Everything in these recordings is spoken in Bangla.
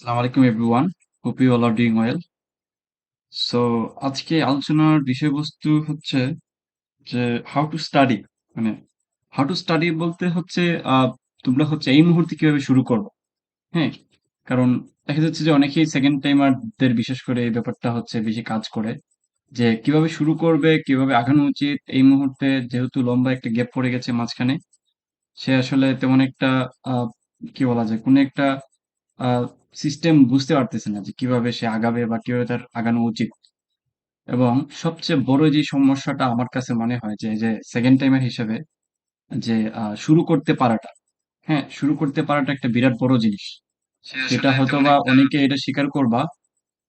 আসসালামু আলাইকুম everyone hope you all are doing well so আজকে আলোচনার বিষয়বস্তু হচ্ছে যে হাউ টু স্টাডি মানে হাউ টু স্টাডি বলতে হচ্ছে তোমরা হচ্ছে এই মুহূর্তে কীভাবে শুরু করব হ্যাঁ? কারণ দেখা যাচ্ছে যে অনেকেই সেকেন্ড টাইমারদের বিশেষ করে এই ব্যাপারটা হচ্ছে বেশি কাজ করে, যে কীভাবে শুরু করবে, কীভাবে আগানো উচিত এই মুহূর্তে, যেহেতু লম্বা একটা গ্যাপ পড়ে গেছে মাঝখানে, সে আসলে তেমন একটা কি বলা যায়, কোনো একটা সিস্টেম বুঝতে পারতেছে না যে কীভাবে সে আগাবে বা কীভাবে তার আগানো উচিত। এবং সবচেয়ে বড় যে সমস্যাটা আমার কাছে মনে হয় যে যে সেকেন্ড টাইমের হিসেবে যে শুরু করতে পারাটা হ্যাঁ শুরু করতে পারাটা একটা বিরাট বড় জিনিস। সেটা হয়তো বা অনেকে এটা স্বীকার করবা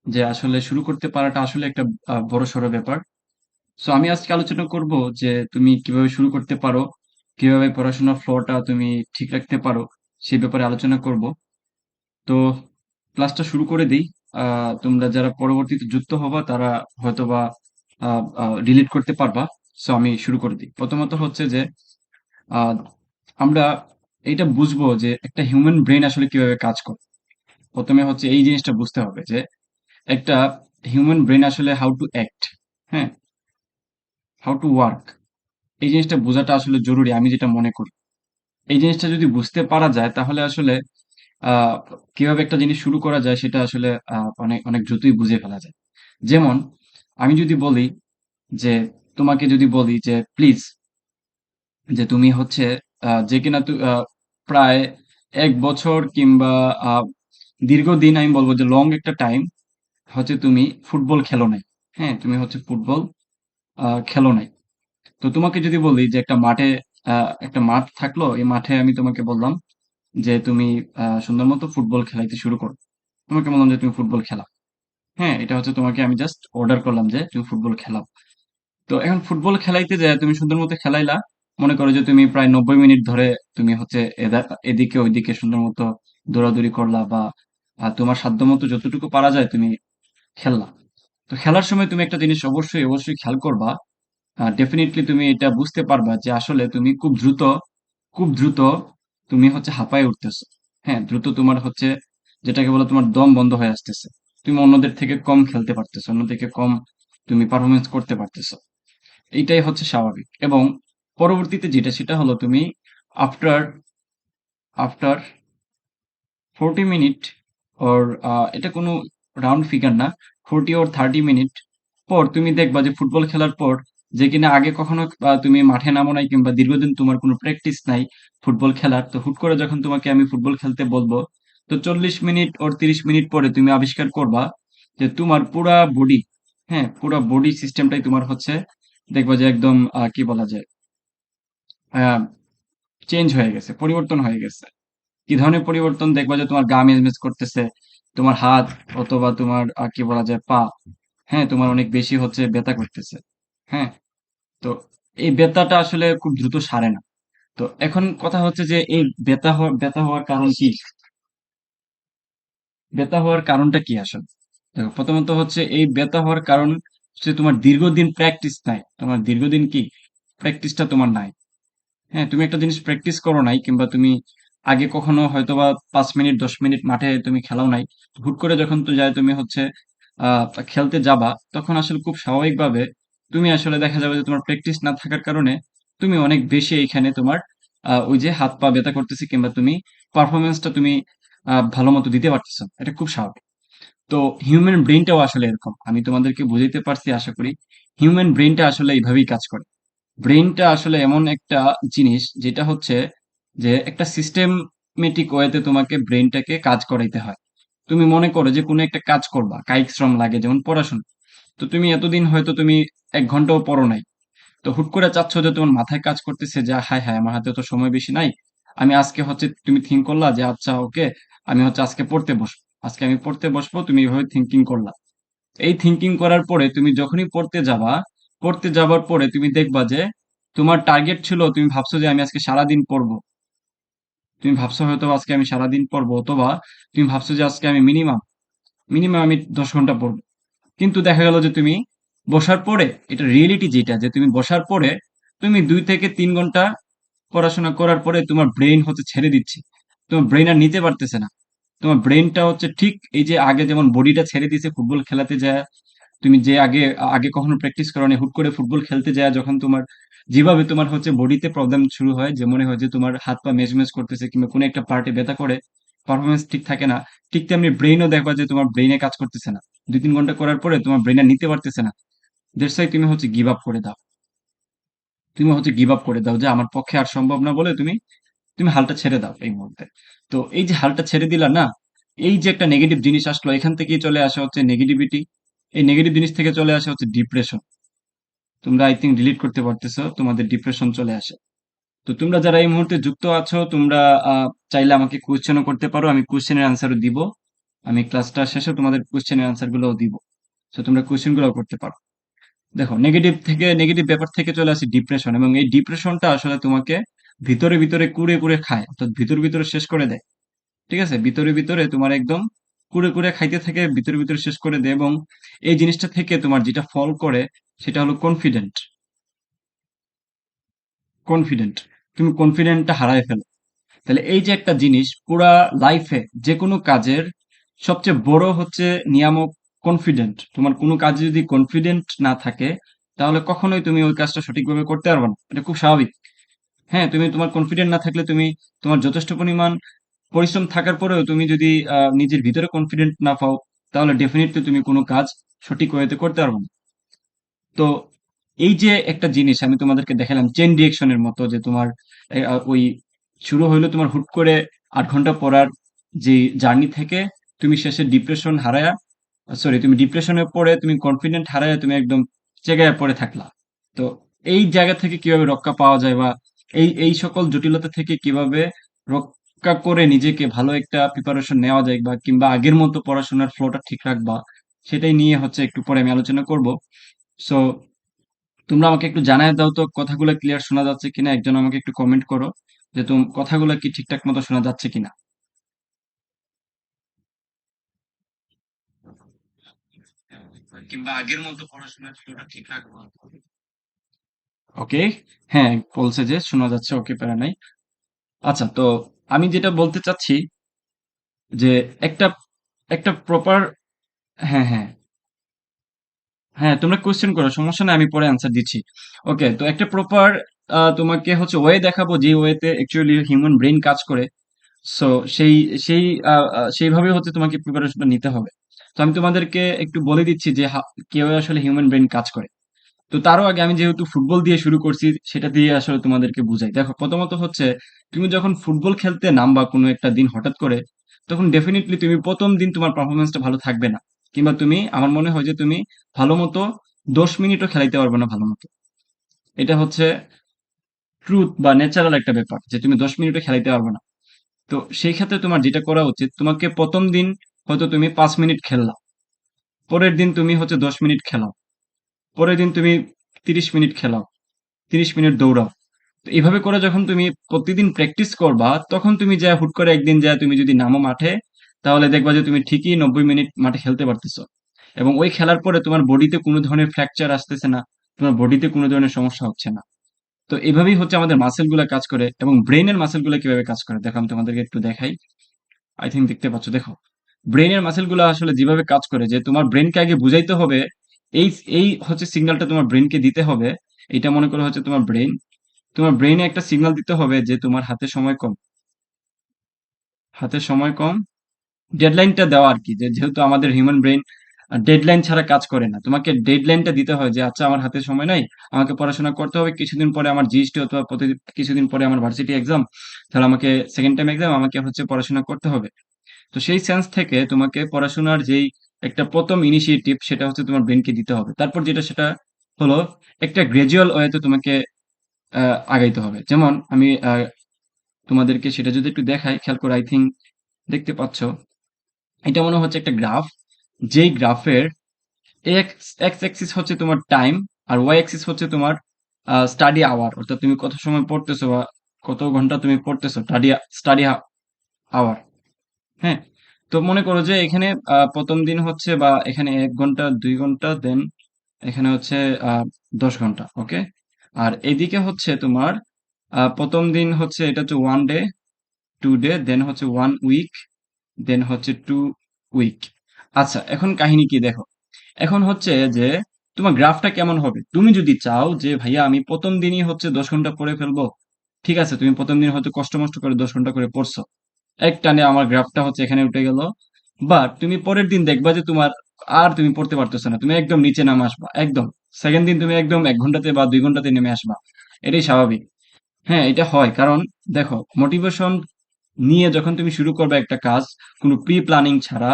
যে আসলে শুরু করতে পারাটা আসলে একটা বড় সড়ো ব্যাপার। সো আমি আজকে আলোচনা করব যে তুমি কীভাবে শুরু করতে পারো কীভাবে পড়াশোনার ফ্লোটা তুমি ঠিক রাখতে পারো সেই ব্যাপারে আলোচনা করব। তো ক্লাসটা শুরু করে দিই। তোমরা যারা পরবর্তীতে যুক্ত হবা, তারা হয়তো হয়তোবা রিলেট করতে পারবা। সো আমি শুরু করে দিই। প্রথমত হচ্ছে যে আমরা এটা বুঝব যে একটা হিউম্যান ব্রেন আসলে কীভাবে কাজ করে। প্রথমে হচ্ছে এই জিনিসটা বুঝতে হবে যে, একটা হিউম্যান ব্রেন আসলে হাউ টু অ্যাক্ট হ্যাঁ? হাউ টু ওয়ার্ক এই জিনিসটা বোঝাটা আসলে জরুরি, আমি যেটা মনে করি। এই জিনিসটা যদি বুঝতে পারা যায়, তাহলে আসলে কীভাবে একটা জিনিস শুরু করা যায় সেটা আসলে অনেক অনেক দ্রুতই বুঝে ফেলা যায়। যেমন, আমি যদি বলি যে, তোমাকে যদি বলি যে, প্লিজ, যে তুমি হচ্ছে যে কিনা প্রায় এক বছর কিংবা দীর্ঘদিন আমি বলব যে লং একটা টাইম হচ্ছে তুমি ফুটবল খেলো নাই। হ্যাঁ তুমি হচ্ছে ফুটবল খেলো নাই। তো তোমাকে যদি বলি যে একটা মাঠে একটা মাঠ থাকল, এই মাঠে আমি তোমাকে বললাম যে তুমি সুন্দর মতো ফুটবল খেলাইতে শুরু করো। তোমাকে বললাম যে তুমি ফুটবল খেলা হ্যাঁ এটা হচ্ছে তোমাকে আমি জাস্ট অর্ডার করলাম যে তুমি ফুটবল খেলাও। তো এখন ফুটবল খেলাইতে যায়, তুমি সুন্দর মতো খেলাইলা। মনে করো যে তুমি প্রায় নব্বই মিনিট ধরে তুমি হচ্ছে এদিকে ওইদিকে সুন্দর মতো দৌড়াদৌড়ি করলা বা তোমার সাধ্য মতো যতটুকু পারা যায় তুমি খেললা। তো খেলার সময় তুমি একটা জিনিস অবশ্যই অবশ্যই খেয়াল করবা। ডেফিনেটলি তুমি এটা বুঝতে পারবা যে আসলে তুমি খুব দ্রুত খুব দ্রুত তুমি হচ্ছে হাঁপায় উঠতেছো। হ্যাঁ দ্রুত তোমার হচ্ছে যেটাকে বলে তোমার দম বন্ধ হয়ে আসতেছে। তুমি অন্যদের থেকে কম খেলতে পারতেছো অন্য থেকে কম তুমি পারফরমেন্স করতে পারতেছো। এইটাই হচ্ছে স্বাভাবিক। এবং পরবর্তীতে যেটা, সেটা হলো তুমি after after forty minute or এটা কোনো রাউন্ড ফিগার না ফোরটি ওর থার্টি মিনিট পর তুমি দেখবা যে ফুটবল খেলার পর যে কিনা আগে কখনো তুমি মাঠে নামো নাই কিংবা দীর্ঘদিন তোমার কোনো প্র্যাকটিস নাই ফুটবল খেলার, তো হুট করে যখন তোমাকে আমি ফুটবল খেলতে বলব, তো চল্লিশ মিনিট ওর তিরিশ মিনিট পরে তুমি আবিষ্কার করবা যে তোমার পুরা বডি হ্যাঁ পুরা বডি সিস্টেমটাই তোমার হচ্ছে দেখবা যে একদম কি বলা যায় চেঞ্জ হয়ে গেছে, পরিবর্তন হয়ে গেছে। কি ধরনের পরিবর্তন? দেখবা যে তোমার গা মেজমেজ করতেছে, তোমার হাত অথবা তোমার কি বলা যায়, পা হ্যাঁ তোমার অনেক বেশি হচ্ছে ব্যথা করতেছে হ্যাঁ তো এই ব্যথাটা আসলে খুব দ্রুত সারে না। তো এখন কথা হচ্ছে যে এই ব্যথা হওয়ার ব্যথা হওয়ার কারণ কি? ব্যথা হওয়ার কারণটা কি আসলে? দেখো, প্রথমত হচ্ছে এই ব্যথা হওয়ার কারণ হচ্ছে তোমার দীর্ঘদিন প্র্যাকটিস নাই। তোমার দীর্ঘদিন কি? প্র্যাকটিসটা তোমার নাই। হ্যাঁ তুমি একটা জিনিস প্র্যাকটিস করো নাই কিংবা তুমি আগে কখনো হয়তোবা পাঁচ মিনিট, দশ মিনিট মাঠে তুমি খেলাও নাই। হুট করে যখন তো যায় তুমি হচ্ছে খেলতে যাবা, তখন আসলে খুব স্বাভাবিকভাবে তুমি আসলে দেখা যাবে যে তোমার প্র্যাকটিস না থাকার কারণে তুমি অনেক বেশি এইখানে তোমার ওই যে হাত পা ব্যথা করতেছে কিংবা তুমি পারফরমেন্সটা তুমি ভালো মতো দিতে পারতেছো এটা খুব স্বাভাবিক। তো হিউম্যান ব্রেনটাও আসলে এরকম। আমি তোমাদেরকে বুঝাইতে পারছি, আশা করি হিউম্যান ব্রেনটা আসলে এইভাবেই কাজ করে। ব্রেইনটা আসলে এমন একটা জিনিস যেটা হচ্ছে যে একটা সিস্টেমেটিক ওয়েতে তোমাকে ব্রেইনটাকে কাজ করাইতে হয়। তুমি মনে করো যে কোনো একটা কাজ করবা, কায়িক শ্রম লাগে, যেমন পড়াশোনা। তো তুমি এতদিন হয়তো তুমি এক ঘন্টাও পড়ো নাই। তো হুট করে চাচ্ছ যে তোমার মাথায় কাজ করতেছে যে, হায় হায়, আমার হাতে তো সময় বেশি নাই। আমি আজকে হচ্ছে তুমি থিঙ্ক করলা যে আচ্ছা ওকে, আমি হচ্ছে আজকে পড়তে বসবো আজকে আমি পড়তে বসবো, তুমি এইভাবে থিঙ্কিং করলা। এই থিঙ্কিং করার পরে তুমি যখনই পড়তে যাবা, পড়তে যাবার পরে তুমি দেখবা যে, তোমার টার্গেট ছিল, তুমি ভাবছ যে, আমি আজকে সারাদিন পড়ব। তুমি ভাবছ হয়তো আজকে আমি সারাদিন পড়ব, অথবা তুমি ভাবছ যে, আজকে আমি মিনিমাম মিনিমাম আমি দশ ঘণ্টা পড়ব। কিন্তু দেখা গেল যে তুমি বসার পরে, এটা রিয়েলিটি যেটা, যে তুমি বসার পরে তুমি দুই থেকে তিন ঘণ্টা পড়াশোনা করার পরে তোমার ব্রেন হচ্ছে ছেড়ে দিচ্ছে। তোমার ব্রেন আর নিতে পারতেছে না। তোমার ব্রেনটা হচ্ছে ঠিক এই যে আগে যেমন বডিটা ছেড়ে দিছে ফুটবল খেলাতে যায়, তুমি যে আগে আগে কখনো প্র্যাকটিস করো না হুট করে ফুটবল খেলতে যায়, যখন তোমার যেভাবে তোমার হচ্ছে বডিতে প্রবলেম শুরু হয়, যে মনে হয় যে তোমার হাত পা মেজমেজ করতেছে কিংবা কোনো একটা পার্টে ব্যথা করে পারফরমেন্স ঠিক থাকে না, ঠিক তেমনি ব্রেইনও দেখবা যে তোমার ব্রেইনে কাজ করতেছে না। দুই তিন ঘণ্টা করার পরে তোমার ব্রেন নিতে পারতেছে না। দ্যাটস ওয়াই তুমি হচ্ছে গিভ আপ করে দাও। তুমি হচ্ছে গিভ আপ করে দাও যে আমার পক্ষে আর সম্ভব না বলে তুমি তুমি হালটা ছেড়ে দাও এই মুহূর্তে। তো এই যে হালটা ছেড়ে দিলা না, এই যে একটা নেগেটিভ জিনিস আসলো, এখান থেকেই চলে আসা হচ্ছে নেগেটিভিটি এই নেগেটিভ জিনিস থেকে চলে আসা হচ্ছে ডিপ্রেশন তোমরা আই থিঙ্ক ডিলিট করতে পারতেছো, তোমাদের ডিপ্রেশন চলে আসে। তো তোমরা যারা এই মুহূর্তে যুক্ত আছো, তোমরা চাইলে আমাকে কোয়েশ্চেনও করতে পারো, আমি কোয়েশ্চেনের আনসারও দিব। আমি ক্লাসটা শেষে তোমাদের কোয়েশ্চেনের আনসার গুলোও দিব। তো তোমরা কোয়েশ্চেন গুলোও করতে পারো। দেখো নেগেটিভ থেকে নেগেটিভ ব্যাপার থেকে চলে আসে ডিপ্রেশন এবং এই ডিপ্রেশনটা আসলে তোমাকে ভিতরে ভিতরে কুড়ে কুড়ে খায়। অর্থাৎ ভিতর ভিতরে শেষ করে দেয়। ঠিক আছে? ভিতরে ভিতরে তোমার একদম কুড়ে কুড়ে খাইতে থাকে, ভিতরে ভিতরে শেষ করে দেয় এবং এই জিনিসটা থেকে তোমার যেটা ফল করে সেটা হলো কনফিডেন্ট কনফিডেন্ট তুমি কনফিডেন্টটা হারায় ফেলো। তাহলে এই যে একটা জিনিস, পুরা লাইফে যে কোনো কাজের সবচেয়ে বড় হচ্ছে নিয়ামক কনফিডেন্ট তোমার কোনো কাজে যদি কনফিডেন্ট না থাকে, তাহলে কখনোই তুমি ওই কাজটা সঠিকভাবে করতে পারবে না। এটা খুব স্বাভাবিক। হ্যাঁ তুমি তোমার কনফিডেন্ট না থাকলে তুমি তোমার যথেষ্ট পরিমাণ পরিশ্রম থাকার পরেও তুমি যদি নিজের ভিতরে কনফিডেন্ট না পাও, তাহলে ডেফিনেটলি তুমি কোনো কাজ সঠিক ওয়েতে করতে পারবে না। তো এই যে একটা জিনিস আমি তোমাদেরকে দেখালাম চেন রিয়েকশনের মতো যে তোমার ওই শুরু হইল তোমার হুট করে আট ঘণ্টা পড়ার যে জার্নি থেকে তুমি শেষে ডিপ্রেশন হারায়া সরি তুমি ডিপ্রেশনে পড়ে, তুমি কনফিডেন্ট হারায়া তুমি একদম জায়গায় পড়ে থাকলা। তো এই জায়গা থেকে কীভাবে রক্ষা পাওয়া যায় বা এই এই সকল জটিলতা থেকে কীভাবে রক্ষা করে নিজেকে ভালো একটা প্রিপারেশন নেওয়া যায় বা কিংবা আগের মতো পড়াশোনার ফ্লোটা ঠিক রাখবা, সেটাই নিয়ে হচ্ছে একটু পরে আমি আলোচনা করব। সো তোমরা আমাকে একটু জানায় দাও তো কথাগুলো ক্লিয়ার শোনা যাচ্ছে কিনা, একজন আমাকে একটু কমেন্ট করো যে, তুমি, কথাগুলো কি ঠিকঠাক মতো শোনা যাচ্ছে কিনা? কিংবা আগের মতো পড়াশোনার ফ্লোটা ঠিক রাখব ওকে? হ্যাঁ বলছে যে শোনা যাচ্ছে, ওকে প্যারা নাই। আচ্ছা তো আমি যেটা বলতে চাচ্ছি যে একটা একটা প্রপার হ্যাঁ হ্যাঁ। হ্যাঁ তোমরা কোয়েশ্চেন করো, সমস্যা নাই, আমি পরে অ্যান্সার দিচ্ছি। ওকে, তো একটা প্রপার তোমাকে হচ্ছে ওয়ে দেখাবো, যে ওয়েতে অ্যাকচুয়ালি হিউম্যান ব্রেন কাজ করে। সো সেই সেই সেইভাবে হচ্ছে তোমাকে প্রিপারেশনটা নিতে হবে। তো আমি তোমাদেরকে একটু বলে দিচ্ছি যে কীভাবে আসলে হিউম্যান ব্রেন কাজ করে। তো তারও আগে আমি যেহেতু ফুটবল দিয়ে শুরু করছি, সেটা দিয়ে আসলে তোমাদেরকে বুঝাই। দেখো, প্রথমত হচ্ছে, তুমি যখন ফুটবল খেলতে নামবা কোনো একটা দিন হঠাৎ করে, তখন ডেফিনেটলি তুমি প্রথম দিন তোমার পারফরমেন্সটা ভালো থাকবে না। কিংবা তুমি, আমার মনে হয় যে তুমি ভালো মতো দশ মিনিটও খেলাইতে পারবে না ভালো মতো। এটা হচ্ছে ট্রুথ বা ন্যাচারাল একটা ব্যাপার, যে তুমি দশ মিনিটও খেলাইতে পারবে না। তো সেই ক্ষেত্রে তোমার যেটা করা উচিত, তোমাকে প্রথম দিন হয়তো তুমি পাঁচ মিনিট খেললা। পরের দিন তুমি হচ্ছে দশ মিনিট খেলাও। পরের দিন তুমি তিরিশ মিনিট খেলাও। তিরিশ মিনিট দৌড়াও। তো এইভাবে করে যখন তুমি প্রতিদিন প্র্যাকটিস করবা, তখন তুমি যা হুট করে একদিন যা তুমি যদি নামো মাঠে, তাহলে দেখবা যে তুমি ঠিকই নব্বই মিনিট মাঠে খেলতে পারতেছো। এবং ওই খেলার পরে তোমার বডিতে কোনো ধরনের ফ্র্যাকচার আসতেছে না, তোমার বডিতে কোনো ধরনের সমস্যা হচ্ছে না। তো এইভাবেই হচ্ছে আমাদের মাসেলগুলা কাজ করে এবং ব্রেনের মাসেলগুলা কীভাবে কাজ করে? দেখো, আমি তোমাদেরকে একটু দেখাই। আই থিঙ্ক দেখতে পাচ্ছ, দেখো। ব্রেনের মাসেলগুলো আসলে যেভাবে কাজ করে যে তোমার ব্রেনকে আগে বুঝাইতে হবে, এই এই হচ্ছে সিগন্যালটা তোমার ব্রেনকে দিতে হবে। এটা মনে করো হচ্ছে তোমার ব্রেন তোমার ব্রেইনে একটা সিগন্যাল দিতে হবে যে তোমার হাতে সময় কম। হাতে সময় কম। ডেডলাইনটা দেওয়া আর কি, যে যেহেতু আমাদের হিউম্যান ব্রেন ডেডলাইন ছাড়া কাজ করে না। তোমাকে ডেডলাইনটা দিতে হয় যে আচ্ছা আমার হাতে সময় নাই, আমাকে পড়াশোনা করতে হবে, কিছুদিন পরে আমার জিএসটি অথবা প্রতি, কিছুদিন পরে আমার ভার্সিটি এক্সাম তাহলে আমাকে সেকেন্ড টাইম এক্সাম আমাকে হচ্ছে পড়াশোনা করতে হবে। তো সেই সেন্স থেকে তোমাকে পড়াশোনার যেই একটা প্রথম ইনিশিয়েটিভ সেটা হচ্ছে তোমার ব্রেনকে দিতে হবে। তারপর যেটা সেটা হলো একটা গ্রাজুয়াল ওয়েতে তোমাকে আগাইতে হবে। যেমন আমি তোমাদেরকে সেটা যদি একটু দেখাই, খেয়াল করে আই থিঙ্ক দেখতে পাচ্ছ, এটা মনে হচ্ছে একটা গ্রাফ যেই গ্রাফের এক্স এক্স অ্যাক্সিস হচ্ছে তোমার টাইম আর ওয়াই অ্যাক্সিস হচ্ছে তোমার স্টাডি আওয়ার অর্থাৎ তুমি কত সময় পড়তেছো বা কত ঘণ্টা তুমি পড়তেছো স্টাডি স্টাডি আওয়ার হ্যাঁ তো মনে করো যে এখানে প্রথম দিন হচ্ছে বা এখানে এক ঘণ্টা, দুই ঘণ্টা দেন এখানে হচ্ছে দশ ঘণ্টা ওকে আর এদিকে হচ্ছে তোমার প্রথম দিন হচ্ছে এটা হচ্ছে one day two day then হচ্ছে ওয়ান উইক দেন হচ্ছে টু উইক আচ্ছা এখন কাহিনী কি দেখো? এখন হচ্ছে যে তোমার গ্রাফটা কেমন হবে? তুমি যদি চাও যে ভাইয়া আমি প্রথম দিনই হচ্ছে দশ ঘণ্টা পড়ে ফেলব, ঠিক আছে? তুমি প্রথম দিন হয়তো কষ্ট মষ্ট করে দশ ঘণ্টা করে পড়ছো। এক টানে আমার গ্রাফটা হচ্ছে এখানে উঠে গেল। বাট তুমি পরের দিন দেখবা যে তোমার আর তুমি পড়তে পারতেছো না। তুমি একদম নিচে নামে আসবা, একদম। সেকেন্ড দিন তুমি একদম এক ঘন্টাতে বা দুই ঘন্টাতে নেমে আসবা। এটাই স্বাভাবিক। হ্যাঁ এটা হয়। কারণ দেখো মোটিভেশন নিয়ে যখন তুমি শুরু করবে একটা কাজ, কোনো প্রি প্ল্যানিং ছাড়া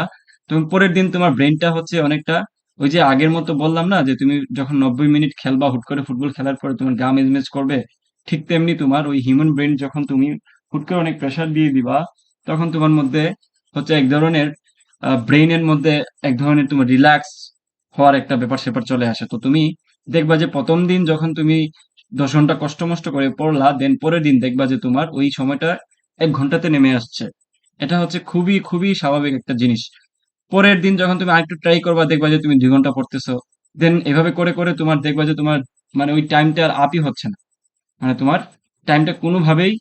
তুমি পরের দিন তোমার ব্রেনটা হচ্ছে অনেকটা ওই যে আগের মতো বললাম না, যে তুমি যখন নব্বই মিনিট খেলবা, হুট করে ফুটবল খেলার পরে তোমার গা মেজমেজ করবে, ঠিক তেমনি তোমার ওই হিউম্যান ব্রেন যখন তুমি হুট করে অনেক প্রেশার দিয়ে দিবা তখন তোমার মধ্যে হচ্ছে এক ধরনের ব্রেইনের মধ্যে এক ধরনের তোমার রিল্যাক্স হওয়ার একটা ব্যাপার স্যাপার চলে আসে। তো তুমি দেখবা যে প্রথম দিন যখন তুমি দশ ঘণ্টা কষ্ট মষ্ট করে পড়লা দেন পরের দিন দেখবা যে তোমার ওই সময়টা এক ঘন্টাতে নেমে আসছে। এটা হচ্ছে খুবই খুবই স্বাভাবিক একটা জিনিস। পরের দিন যখন তুমি আরেকটু ট্রাই করবা, দেখবা যে তুমি দুই ঘণ্টা পড়তেছো দেন এভাবে করে করে তোমার দেখবা যে তোমার মানে ওই টাইমটা আর আপই হচ্ছে না। মানে তোমার টাইমটা কোনোভাবেই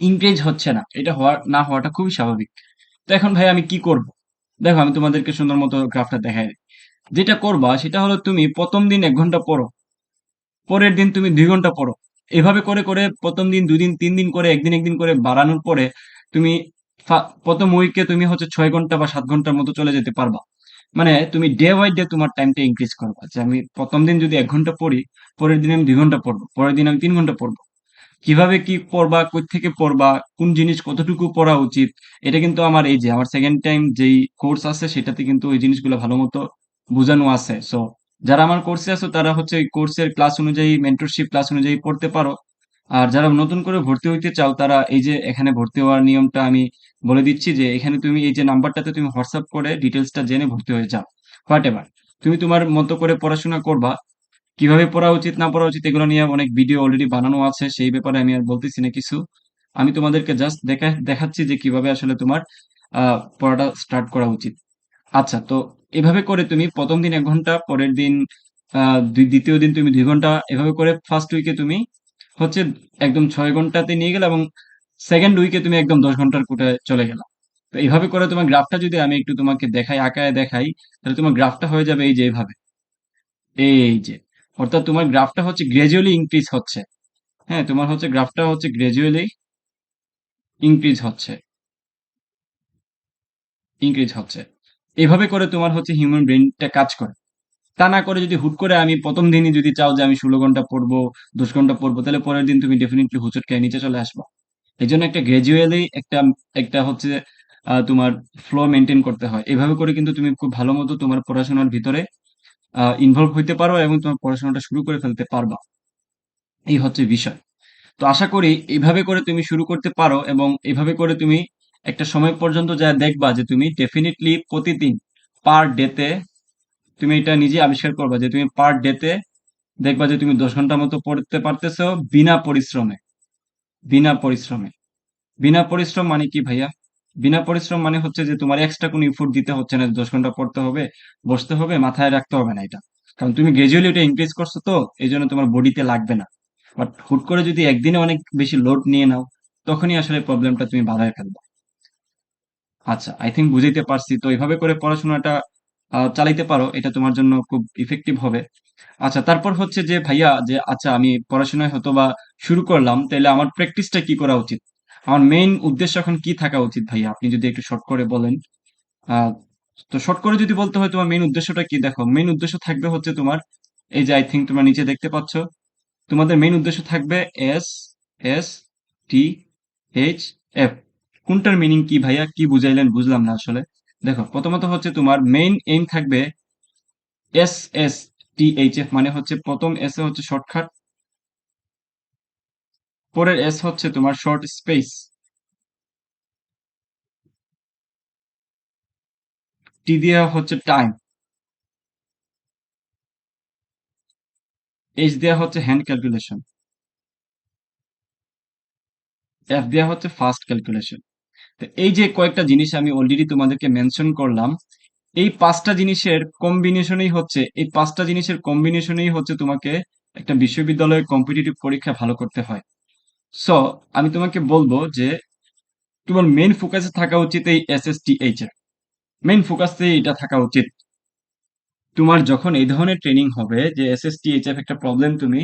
ইনক্রিজ হচ্ছে না। এটা হওয়ার, না হওয়াটা খুবই স্বাভাবিক। তো এখন ভাই আমি কি করব? দেখো, আমি তোমাদেরকে সুন্দর মতো গ্রাফটা দেখাই। যেটা করবা, সেটা হলো তুমি প্রথম দিন এক ঘণ্টা পড়ো। পরের দিন তুমি দুই ঘণ্টা পড়ো। এভাবে করে করে প্রথম দিন, দুই দিন, তিন দিন করে, একদিন একদিন করে বাড়ানোর পরে তুমি প্রথম উইকে তুমি হচ্ছে ছয় ঘণ্টা বা সাত ঘণ্টার মতো চলে যেতে পারবা। মানে তুমি ডে বাই ডে তোমার টাইমটা ইনক্রিজ করবা। যে আমি প্রথম দিন যদি এক ঘণ্টা পড়ি, পরের দিন আমি দুই ঘণ্টা পড়ব, পরের দিন আমি তিন ঘণ্টা পড়ব। কীভাবে কি পড়বা কই থেকে পড়বা, কোন জিনিস কতটুকু পড়া উচিত, এটা কিন্তু আমার এই যে, আমার সেকেন্ড টাইম যেই কোর্স আছে, সেটাতে কিন্তু ওই জিনিসগুলো ভালো মতো বোঝানো আছে। সো যারা আমার কোর্সে আছো, তারা হচ্ছে ওই কোর্সের ক্লাস অনুযায়ী মেন্টরশিপ ক্লাস অনুযায়ী পড়তে পারো। আর যারা নতুন করে ভর্তি হইতে চাও, তারা এই যে, এখানে ভর্তি হওয়ার নিয়মটা আমি বলে দিচ্ছি যে, এখানে তুমি এই যে নাম্বারটাতে তুমি হোয়াটসঅ্যাপ করে ডিটেলসটা জেনে ভর্তি হয়ে যাও। হোয়াট এভার তুমি তোমার মতো করে পড়াশোনা করবা কীভাবে পড়া উচিত, না পড়া উচিত, এগুলো নিয়ে অনেক ভিডিও অলরেডি বানানো আছে, সেই ব্যাপারে আমি আর বলতেছি না কিছু। আমি তোমাদেরকে জাস্ট দেখা, দেখাচ্ছি যে কীভাবে আসলে তোমার পড়াটা স্টার্ট করা উচিত। আচ্ছা তো এভাবে করে তুমি প্রথম দিন এক ঘণ্টা, পরের দিন দ্বিতীয় দিন তুমি দুই ঘণ্টা, এভাবে করে ফার্স্ট উইকে তুমি হচ্ছে একদম ছয় ঘন্টাতে নিয়ে গেলে এবং সেকেন্ড উইকে তুমি একদম দশ ঘণ্টার কোটায় চলে গেলা। তো এইভাবে করে তোমার গ্রাফটা যদি আমি একটু তোমাকে দেখাই, আঁকায় দেখাই, তাহলে তোমার গ্রাফটা হয়ে যাবে এই যে এইভাবে এই যে। অর্থাৎ তোমার গ্রাফটা হচ্ছে গ্রাজুয়ালি ইনক্রিজ হচ্ছে। হ্যাঁ তোমার হচ্ছে গ্রাফটা হচ্ছে গ্রাজুয়ালি ইনক্রিজ হচ্ছে। ইনক্রিজ হচ্ছে। এভাবে করে তোমার হচ্ছে হিউম্যান ব্রেনটা কাজ করে। তা না করে যদি হুট করে আমি প্রথম দিনই যদি চাও যে আমি ষোলো ঘণ্টা পড়ব, দশ ঘণ্টা পড়ব, তাহলে পরের দিন তুমি ডেফিনেটলি হুচট খেয়ে নিচে চলে আসবা। এই জন্য একটা গ্রাজুয়ালি একটা একটা হচ্ছে তোমার ফ্লো মেনটেন করতে হয়। এভাবে করে কিন্তু তুমি খুব ভালো মতো তোমার পড়াশোনার ভিতরে ইনভলভ হইতে পারো এবং তোমার পড়াশোনাটা শুরু করে ফেলতে পারবা। এই হচ্ছে বিষয়। তো আশা করি এইভাবে করে তুমি শুরু করতে পারো এবং এইভাবে করে তুমি একটা সময় পর্যন্ত যা দেখবা যে তুমি ডেফিনেটলি প্রতিদিন পার ডেতে তুমি এটা নিজে আবিষ্কার করবা যে তুমি পার ডেতে দেখবা যে তুমি দশ ঘণ্টা মতো পড়তে পারতেছো বিনা পরিশ্রমে। বিনা পরিশ্রমে। বিনা পরিশ্রম মানে কি ভাইয়া? বিনা পরিশ্রম মানে হচ্ছে যে তোমার এক্সট্রা কোনো ইফোর্ট দিতে হচ্ছে না, দশ ঘণ্টা পড়তে হবে, বসতে হবে, মাথায় রাখতে হবে না এটা। কারণ তুমি গ্রাজুয়ালি এটা ইনক্রিজ করছ তো, এই জন্য তোমার বডিতে লাগবে না। বাট হুট করে যদি একদিনে অনেক বেশি লোড নিয়ে নাও, তখনই আসলে প্রবলেমটা তুমি বাধায় ফেলবে। আচ্ছা আই থিঙ্ক বুঝাইতে পারছি। তো এইভাবে করে পড়াশোনাটা চালাইতে পারো, এটা তোমার জন্য খুব ইফেক্টিভ হবে। আচ্ছা তারপর হচ্ছে যে ভাইয়া, যে আচ্ছা আমি পড়াশোনায় হয়তো বা শুরু করলাম তাহলে আমার প্র্যাকটিসটা কি করা উচিত? আমার মেইন উদ্দেশ্য এখন কি থাকা উচিত ভাইয়া? আপনি যদি একটু শর্ট করে বলেন। তো শর্ট করে যদি বলতে হয়, তোমার মেইন উদ্দেশ্যটা কি? দেখো মেইন উদ্দেশ্য থাকবে হচ্ছে তোমার, এই যে আই থিঙ্ক তোমরা নিচে দেখতে পাচ্ছ, তোমাদের মেইন উদ্দেশ্য থাকবে S S T H F কোনটার মিনিং কি ভাইয়া? কি বুঝাইলেন? বুঝলাম না আসলে। দেখো, প্রথমত হচ্ছে তোমার মেইন এইম থাকবে S S T H F মানে হচ্ছে প্রথম এস এ হচ্ছে শর্টকাট পরের এস হচ্ছে তোমার শর্ট স্পেস টি দেওয়া হচ্ছে টাইম এইচ দেওয়া হচ্ছে হ্যান্ড ক্যালকুলেশন এফ দেওয়া হচ্ছে ফাস্ট ক্যালকুলেশন তো এই যে কয়েকটা জিনিস আমি অলরেডি তোমাদেরকে মেনশন করলাম, এই পাঁচটা জিনিসের কম্বিনেশনই হচ্ছে, এই পাঁচটা জিনিসের কম্বিনেশনই হচ্ছে তোমাকে একটা বিশ্ববিদ্যালয়ের কম্পিটিটিভ পরীক্ষা ভালো করতে হয়। সো আমি তোমাকে বলব যে তোমার মেইন ফোকাসে থাকা উচিত এই এসএসটি এইচ এর। মেইন ফোকাসে এটা থাকা উচিত। তোমার যখন এই ধরনের ট্রেনিং হবে যে এসএসটি এইচ এফ একটা প্রবলেম তুমি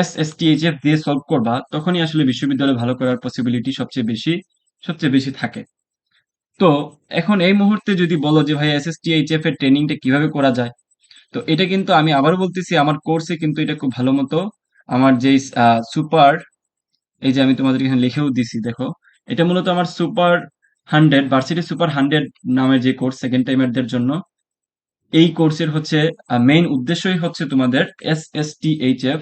S S T H F দিয়ে সলভ করবা, তখনই আসলে বিশ্ববিদ্যালয়ে ভালো করার পসিবিলিটি সবচেয়ে বেশি সবচেয়ে বেশি থাকে। তো এখন এই মুহূর্তে যদি বলো যে ভাই S S T H F এর ট্রেনিংটা কীভাবে করা যায়, তো এটা কিন্তু আমি আবারও বলতেছি, আমার কোর্সে কিন্তু এটা খুব ভালো মতো, আমার যেই সুপার এই যে আমি তোমাদের এখানে লিখেও দিছি, দেখো। এটা মূলত আমার super hundred varsity super hundred নামের যে কোর্স সেকেন্ড টাইমারদের জন্য, এই কোর্সের হচ্ছে মেইন উদ্দেশ্যই হচ্ছে তোমাদের S S T H F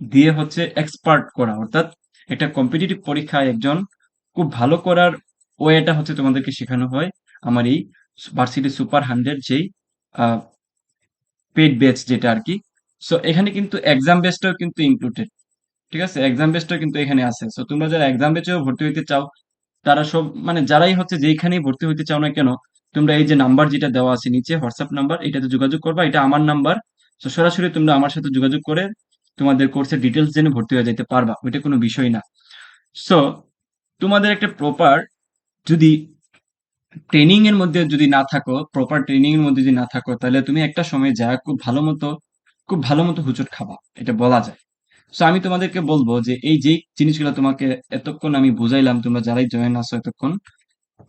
দিয়ে হচ্ছে এক্সপার্ট করা। অর্থাৎ একটা কম্পিটিটিভ পরীক্ষায় একজন খুব ভালো করার ওয়েটা হচ্ছে তোমাদেরকে শেখানো হয় আমার এই ভার্সিটি সুপার হান্ড্রেড যেই পেড ব্যাচ যেটা আর কি। সো এখানে কিন্তু এক্সাম বেসটাও কিন্তু ইনক্লুডেড ঠিক আছে? এক্সাম বেসটাও কিন্তু এখানে আছে। সো তোমরা যারা এক্সাম বেচেও ভর্তি হইতে চাও, তারা সব মানে যারাই হচ্ছে যেইখানেই ভর্তি হইতে চাও না কেন, তোমরা এই যে নাম্বার যেটা দেওয়া আছে নিচে হোয়াটসঅ্যাপ নাম্বার এটাতে যোগাযোগ করবা। এটা আমার নাম্বার তো সরাসরি তোমরা আমার সাথে যোগাযোগ করে তোমাদের কোর্সের ডিটেলস জেনে ভর্তি হয়ে যেতে পারবা। ওইটা কোনো বিষয় না। সো তোমাদের একটা প্রপার যদি ট্রেনিং এর মধ্যে যদি না থাকো প্রপার ট্রেনিং এর মধ্যে যদি না থাকো, তাহলে তুমি একটা সময় যা খুব ভালো মতো, খুব ভালো মতো হুচট খাবা। এটা বলা যায়। সো আমি তোমাদেরকে বলব যে এই যে জিনিসগুলো তোমাকে এতক্ষণ আমি বুঝাইলাম, তোমরা যারাই জয়েন আসো এতক্ষণ,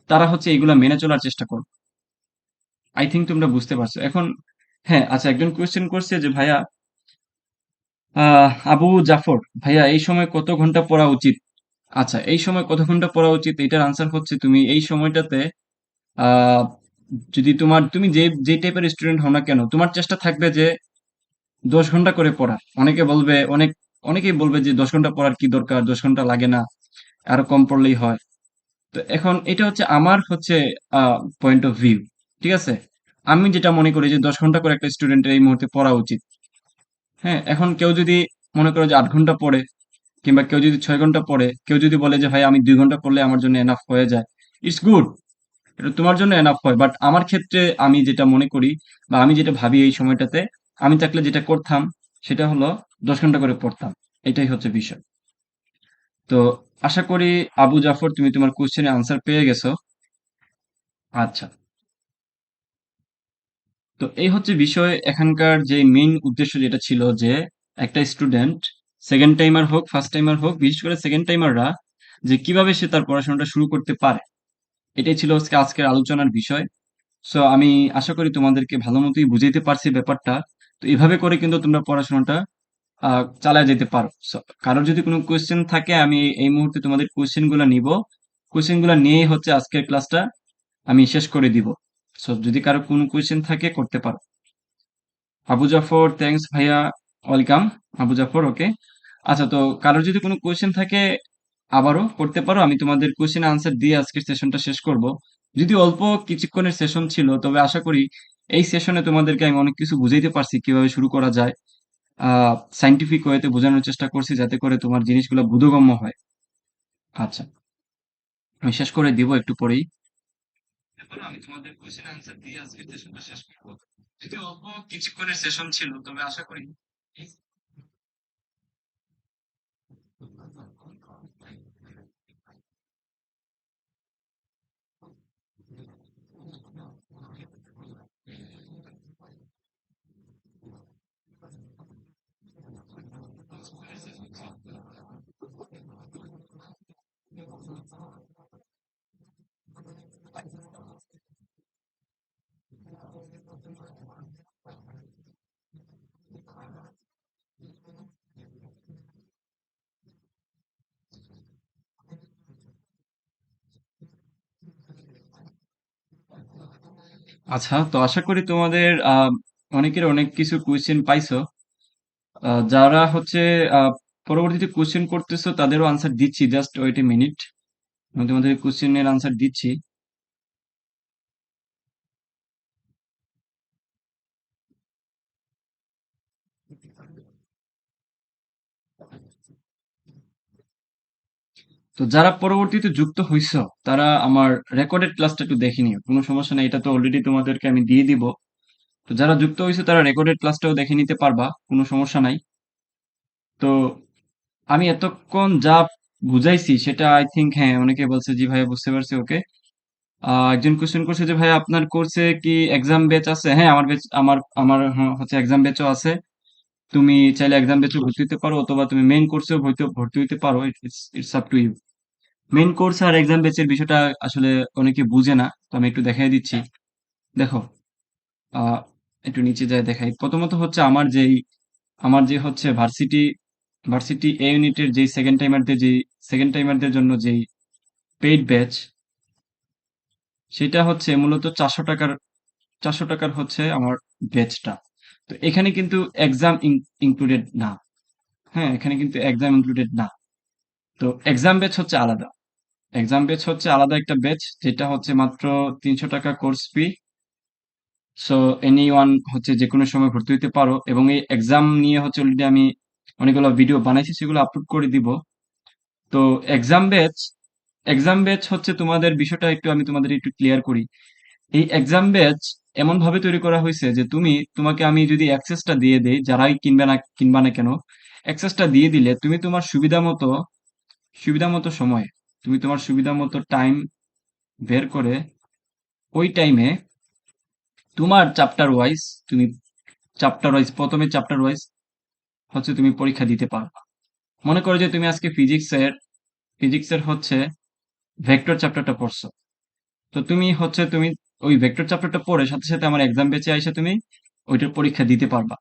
তারা হচ্ছে এগুলা মেনে চলার চেষ্টা করো। আই থিঙ্ক তোমরা বুঝতে পারছ। এখন হ্যাঁ আচ্ছা একজন কোয়েশ্চেন করছে যে, ভাইয়া আবু জাফর, ভাইয়া, এই সময় কত ঘণ্টা পড়া উচিত? আচ্ছা এই সময় কত ঘণ্টা পড়া উচিত? এটার আনসার হচ্ছে তুমি এই সময়টাতে যদি তোমার, তুমি যে যে টাইপের স্টুডেন্ট হও না কেন, তোমার চেষ্টা থাকবে যে দশ ঘণ্টা করে পড়া। অনেকে বলবে, অনেক অনেকেই বলবে যে দশ ঘণ্টা পড়ার কি দরকার? দশ ঘণ্টা লাগে না। আরও কম পড়লেই হয়। তো এখন এটা হচ্ছে আমার হচ্ছে পয়েন্ট অফ ভিউ ঠিক আছে? আমি যেটা মনে করি যে দশ ঘণ্টা করে একটা স্টুডেন্টের এই মুহূর্তে পড়া উচিত। হ্যাঁ এখন কেউ যদি মনে করো যে আট ঘণ্টা পড়ে, কিংবা কেউ যদি ছয় ঘণ্টা পড়ে, কেউ যদি বলে যে, ভাই, আমি দুই ঘণ্টা পড়লে আমার জন্য এনাফ হয়ে যায়। ইটস গুড এটা তোমার জন্য এনাফ হয়। বাট আমার ক্ষেত্রে আমি যেটা মনে করি, বা আমি যেটা ভাবি এই সময়টাতে, আমি থাকলে যেটা করতাম, সেটা হলো দশ ঘণ্টা করে পড়তাম। এটাই হচ্ছে বিষয়। তো আশা করি আবু জাফর, তুমি তোমার কোশ্চেনের আনসার পেয়ে গেছো। আচ্ছা। তো এই হচ্ছে বিষয়, এখানকার যে মেইন উদ্দেশ্য যেটা ছিল যে একটা স্টুডেন্ট সেকেন্ড টাইমার হোক ফার্স্ট টাইমার হোক, বিশেষ করে সেকেন্ড টাইমাররা যে কীভাবে সে তার পড়াশোনাটা শুরু করতে পারে। এটাই ছিল আজকে আজকের আলোচনার বিষয়। সো আমি আশা করি তোমাদেরকে ভালো মতোই বুঝাইতে পারছি ব্যাপারটা। তো এভাবে করে কিন্তু তোমরা পড়াশোনাটা চালায় যেতে পারো। কারোর যদি কোনো কোয়েশ্চেন থাকে, আমি এই মুহূর্তে তোমাদের কোয়েশ্চেনগুলো নিব। কোয়েশ্চেনগুলো নিয়েই হচ্ছে আজকের ক্লাসটা আমি শেষ করে দিব। সো যদি কারও কোনো কোয়েশ্চেন থাকে, করতে পারো। আবু জাফর থ্যাঙ্কস ভাইয়া ওয়েলকাম আবু জাফর ওকে আচ্ছা তো কারোর যদি কোনো কোয়েশ্চেন থাকে, আবারও করতে পারো। আমি তোমাদের কোয়েশ্চেন আনসার দিয়ে আজকের সেশনটা শেষ করব। যদি অল্প কিছুক্ষণের সেশন ছিল, তবে আশা করি এই সেশনে তোমাদেরকে আমি অনেক কিছু বুঝাইতে পারছি কীভাবে শুরু করা যায়। সাইন্টিফিক ওয়েতে বোঝানোর চেষ্টা করছি যাতে করে তোমার জিনিসগুলো বোধগম্য হয়। আচ্ছা আমি শেষ করে দিব একটু পরেই। আমি তোমাদের কোয়েশ্চেন আনসার দিয়ে সেশনটা শেষ করব। যদি অল্প কিছুক্ষণের সেশন ছিল, তবে আশা করি আচ্ছা তো আশা করি তোমাদের আহ অনেকের অনেক কিছু কোয়েশ্চেন পাইছো। আহ, যারা হচ্ছে আহ, পরবর্তীতে কোশ্চেন করতেছো তাদেরও আনসার দিচ্ছি জাস্ট ওয়েট এ মিনিট আমি তোমাদের কোশ্চেনের আনসার দিচ্ছি। তো যারা পরবর্তীতে যুক্ত হইছো, তারা আমার রেকর্ডেড ক্লাসটা একটু দেখে কোনো সমস্যা নেই, এটা তো অলরেডি তোমাদেরকে আমি দিয়ে দিব। তো যারা যুক্ত হইছো, তারা রেকর্ডেড ক্লাসটাও দেখে নিতে পারবা, কোনো সমস্যা নাই। তো আমি এতক্ষণ যা বুঝাইছি, সেটা আই থিংক হ্যাঁ অনেকে বলছে, জি ভাইয়া, বুঝতে পারছি ওকে একজন কোশ্চেন করছে যে ভাই আপনার কোর্সে কি এক্সাম ব্যাচ আছে? হ্যাঁ আমার ব্যাচ আমার আমার হ- হচ্ছে এক্সাম ব্যাচও আছে। তুমি চাইলে এক্সাম ব্যাচে ভর্তি হতে পারো, অথবা তুমি মেইন কোর্সেও ভর্তি ভর্তি হতে পারো it's it's up to you main course R exam বেচের বিষয়টা আসলে অনেকে বুঝে না, তো আমি একটু দেখাই দিচ্ছি। দেখো একটু নিচে যায় দেখাই। প্রথমত হচ্ছে আমার যেই, আমার যে হচ্ছে ভার্সিটি ভার্সিটি এ ইউনিটের যেই সেকেন্ড টাইমারদের যেই সেকেন্ড টাইমারদের জন্য যেই পেইড ব্যাচ সেটা হচ্ছে মূলত চারশো টাকার চারশো টাকার হচ্ছে আমার ব্যাচটা তো এখানে কিন্তু এক্সাম ইনক্লুডেড না। হ্যাঁ এখানে কিন্তু এক্সাম ইনক্লুডেড না। তো এক্সাম ব্যাচ হচ্ছে আলাদা। এক্সাম ব্যাচ হচ্ছে আলাদা একটা ব্যাচ যেটা হচ্ছে মাত্র তিনশো টাকা course fee so any one হচ্ছে যে কোনো সময় ভর্তি হতে পারো এবং এই এক্সাম নিয়ে হচ্ছে অলরেডি আমি অনেকগুলো ভিডিও বানাইছি, সেগুলো আপলোড করে দিব। তো এক্সাম ব্যাচ এক্সাম ব্যাচ হচ্ছে তোমাদের বিষয়টা একটু আমি তোমাদের একটু ক্লিয়ার করি। এই এক্সাম ব্যাচ এমন ভাবে তৈরি করা হয়েছে যে তুমি, তোমাকে আমি যদি অ্যাক্সেসটা দিয়ে দেই, যারাই কিনবে না, কিনবা না কেন অ্যাক্সেসটা দিয়ে দিলে তুমি তোমার সুবিধা মতো সুবিধা মতো সময়, তুমি তোমার সুবিধা মতো টাইম বের করে ওই টাইমে তোমার চ্যাপ্টার ওয়াইজ তুমি চ্যাপ্টার ওয়াইজ প্রথমে চ্যাপ্টার ওয়াইজ হচ্ছে তুমি পরীক্ষা দিতে পারবা। মনে করো যে তুমি আজকে ফিজিক্সের ফিজিক্সের হচ্ছে ভেক্টর চ্যাপ্টারটা পড়ছো। তো তুমি হচ্ছে, তুমি ওই ভেক্টর চ্যাপ্টারটা পড়ে, সাথে সাথে আমার এক্সাম বেঁচে আইসা তুমি ওইটার পরীক্ষা দিতে পারবা।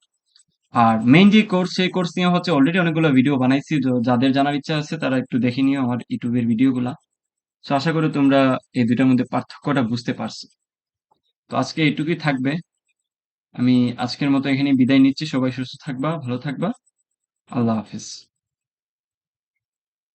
আর মেইন যে কোর্স সেই কোর্স নিয়ে হচ্ছে অলরেডি অনেকগুলো ভিডিও বানাইছি যাদের জানার ইচ্ছা আছে তারা একটু দেখে নিও আমার ইউটিউবের ভিডিওগুলা তো আশা করি তোমরা এই দুটার মধ্যে পার্থক্যটা বুঝতে পারছ। তো আজকে এটুকুই থাকবে। আমি আজকের মতো এখানে বিদায় নিচ্ছি। সবাই সুস্থ থাকবা, ভালো থাকবা। আল্লাহ হাফিজ।